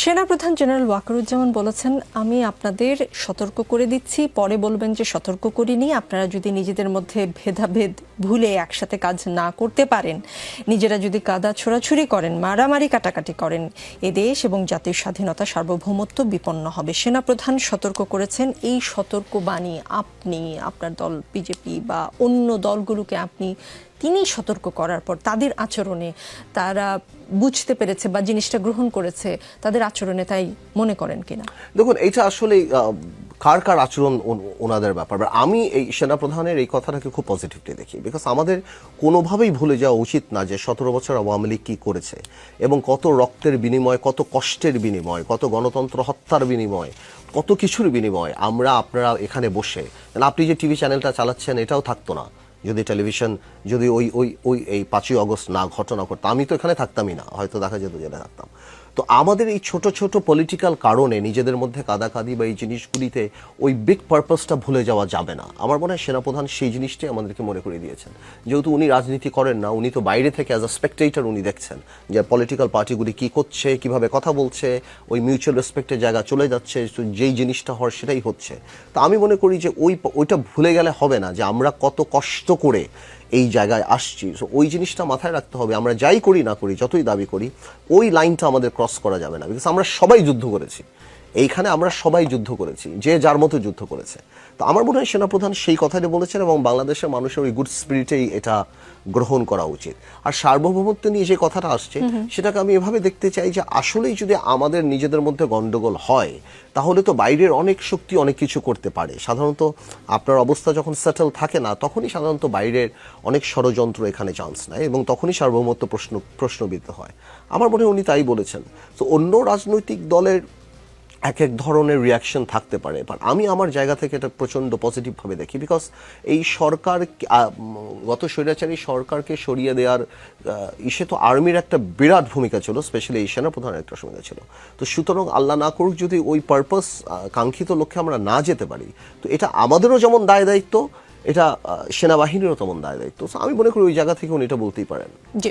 সেনাপ্রধান জেনারেল ওয়াকারুজ্জামান বলেছেন, আমি আপনাদের সতর্ক করে দিচ্ছি। পরে বলবেন যে সতর্ক করিনি। আপনারা যদি নিজেদের মধ্যে ভেদাভেদ ভুলে একসাথে কাজ না করতে পারেন, নিজেরা যদি কাদা ছোড়াছুরি করেন, মারামারি কাটাকাটি করেন, এ দেশ এবং জাতির স্বাধীনতা সার্বভৌমত্ব বিপন্ন হবে। সেনাপ্রধান সতর্ক করেছেন, এই সতর্ক বাণী আপনি, আপনার দল বিজেপি বা অন্য দলগুলোকে আপনি তিনি সতর্ক করার পর তাদের আচরণে তারা বুঝতে পেরেছে বা জিনিসটা গ্রহণ করেছে, তাদের আচরণে তাই মনে করেন কিনা? দেখুন এটা আসলে কার কার আচরণ ওনাদের ব্যাপার। আমি এই সেনাপ্রধানের এই কথাটাকে খুব পজিটিভলি দেখি বিকজ আমাদের কোনোভাবেই ভুলে যাওয়া উচিত না যে সতেরো বছর আওয়ামী লীগ কী করেছে এবং কত রক্তের বিনিময়, কত কষ্টের বিনিময়, কত গণতন্ত্র হত্যার বিনিময়, কত কিছুর বিনিময় আমরা আপনারা এখানে বসে, আপনি যে টিভি চ্যানেলটা চালাচ্ছেন এটাও থাকতো না। যদি টেলিভিশন, যদি ওই ওই ওই এই পাঁচই অগস্ট না ঘটনা করতো আমি তো এখানে থাকতামই না, হয়তো দেখা যেত জেলে থাকতাম। তো আমাদের এই ছোট ছোট পলিটিক্যাল কারণে নিজেদের মধ্যে কাদাকাদি বা এই জিনিসগুলিতে ওই বিগ পারপাসটা ভুলে যাওয়া যাবে না। আমার মনে হয় সেনাপ্রধান সেই জিনিসটাই আমাদেরকে মনে করে দিয়েছেন। যেহেতু উনি রাজনীতি করেন না, উনি তো বাইরে থেকে অ্যাজ আ স্পেকটেটর উনি দেখছেন যে পলিটিক্যাল পার্টিগুলি কি করছে, কীভাবে কথা বলছে, ওই মিউচুয়াল রেসপেক্টের জায়গা চলে যাচ্ছে যেই জিনিসটা হওয়ার সেটাই হচ্ছে। তা আমি মনে করি যে ওই ওইটা ভুলে গেলে হবে না যে আমরা কত কষ্ট করে এই জায়গায় আসছি। সো ওই জিনিসটা মাথায় রাখতে হবে। আমরা যাই করি না করি, যতই দাবি করি, ওই লাইনটা আমাদের ক্রস করা যাবে না। বিকজ আমরা সবাই যুদ্ধ করেছি। এইখানে আমরা সবাই যুদ্ধ করেছি যে যার মতো যুদ্ধ করেছে। তো আমার মনে হয় সেনাপ্রধান সেই কথাটা বলেছেন এবং বাংলাদেশের মানুষের ওই গুড স্পিরিটেই এটা গ্রহণ করা উচিত। আর সার্বভৌমত্ব নিয়ে যে কথাটা আসছে সেটাকে আমি এভাবে দেখতে চাই যে আসলেই যদি আমাদের নিজেদের মধ্যে গন্ডগোল হয় তাহলে তো বাইরের অনেক শক্তি অনেক কিছু করতে পারে। সাধারণত আপনার অবস্থা যখন সেটেল থাকে না তখনই সাধারণত বাইরের অনেক ষড়যন্ত্র এখানে চান্স নেয় এবং তখনই সার্বভৌমত্ব প্রশ্ন প্রশ্নবিদ্ধ হয়। আমার মনে হয় উনি তাই বলেছেন। তো অন্য রাজনৈতিক দলের এক এক ধরনের রিয়াকশন থাকতে পারে। বাট আমি আমার জায়গা থেকে এটা প্রচণ্ড পজিটিভভাবে দেখি বিকজ এই সরকার গত স্বৈরাচারী সরকারকে সরিয়ে দেওয়ার ইসে তো আর্মির একটা বিরাট ভূমিকা ছিল স্পেশালি এই সেনাপ্রধানের একটা ভূমিকা ছিল। তো সুতরাং আল্লাহ না করুক যদি ওই পারপাস কাঙ্ক্ষিত লক্ষ্যে আমরা না যেতে পারি, তো এটা আমাদেরও যেমন দায় দায়িত্ব, এটা সেনাবাহিনীরও তেমন দায় দায়িত্ব। আমি মনে করি ওই জায়গা থেকে উনি এটা বলতেই পারেন। জি।